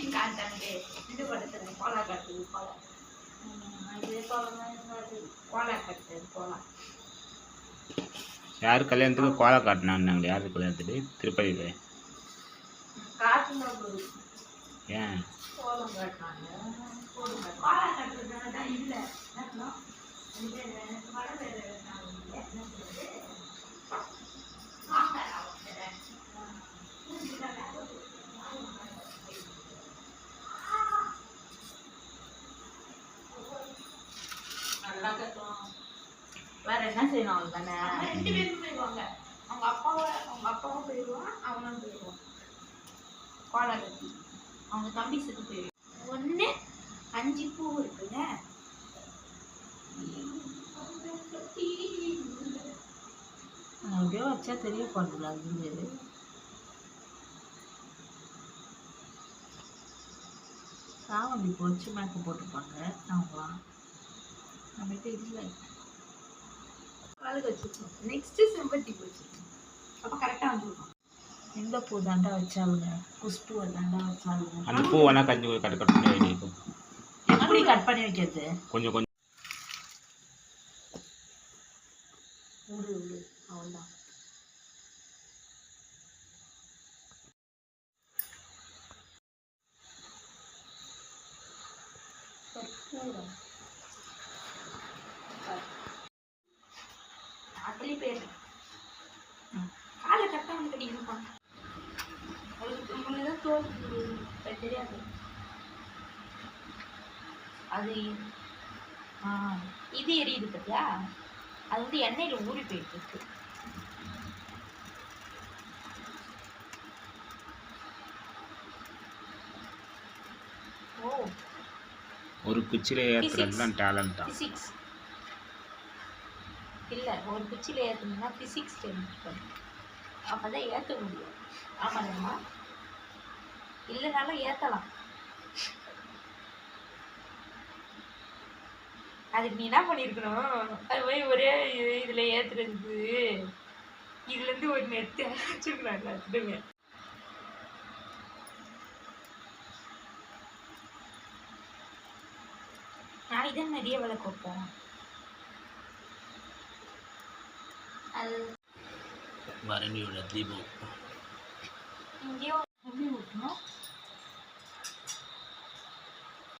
Scene காட்டாங்க இது படுத்துறேன் கோலா கட்டுது கோலா இதே கோலா கோலா யார் கல்யாணத்துக்கு கோலா காட்டினாங்க யார் கல்யாணத்துக்கு? திருப்பதி ஏன்? கோலம் காட்டினாங்க போடுங்க கோலா கட்டுறதுனால தான் இல்லை என்ன செய்யணும் அவள் தானே ரெண்டு பேரும் போயிடுவாங்க அவங்க அப்பாவும் அவங்க அப்பாவும் போயிடுவான் அவனும் போயிடுவான் கோலா கட்டி அவங்க தம்பி செத்து போயிடுவான் ஒன்று அஞ்சு பூ இருக்குல்ல? அப்படியே வச்சா தெரிய போடுறது அது சாவந்தி போச்சு மேக்கப் போட்டிருப்பாங்க அவங்களாம் நம்மகிட்ட இல்லை. அழகு வச்சுருக்கோம் நெக்ஸ்ட்டு செம்பருத்தி பூ வச்சுருக்கோம் அப்போ கரெக்டாக வந்துருக்கும். எந்த பூ தாண்டா வச்சாலுங்க? குஷ்பூவை தாண்டா அந்த பூ வேணா கஞ்சி கட் பண்ணி வைடி எப்படி கட் பண்ணி வைக்கிறது? கொஞ்சம் கொஞ்சம். விடு விடு அவ்வளோதான் அதுலேயும் பேர் காலை வந்து கட்டிக்கணும் அவளுக்கு உங்களுக்கு தான் தோல் அது தெரியாது அது ஆ இது எரியுது பார்த்தியா அது வந்து எண்ணெயில் ஊறி போயிட்டு இருக்கு ஒரு குச்சியில் ஏற்றுறது தான். டேலண்டா ஃபிசிக்ஸ் இல்லை ஒரு குச்சியில் ஏற்றணும்னா ஃபிசிக்ஸ் தெரிஞ்சுக்கணும். அப்போ தான் ஏற்ற முடியும் ஆமாங்கம்மா இல்லைனாலும் ஏற்றலாம் அதுக்கு நீ என்ன பண்ணியிருக்கணும்? அது போய் ஒரே இதில் ஏற்றுறதுக்கு இதுலேருந்து ஒரு நெத்து வச்சுருக்குறாங்க அதுமே நான் இதை நிறைய விளக்கு வைப்போம். அது મારે નિવડત લીબો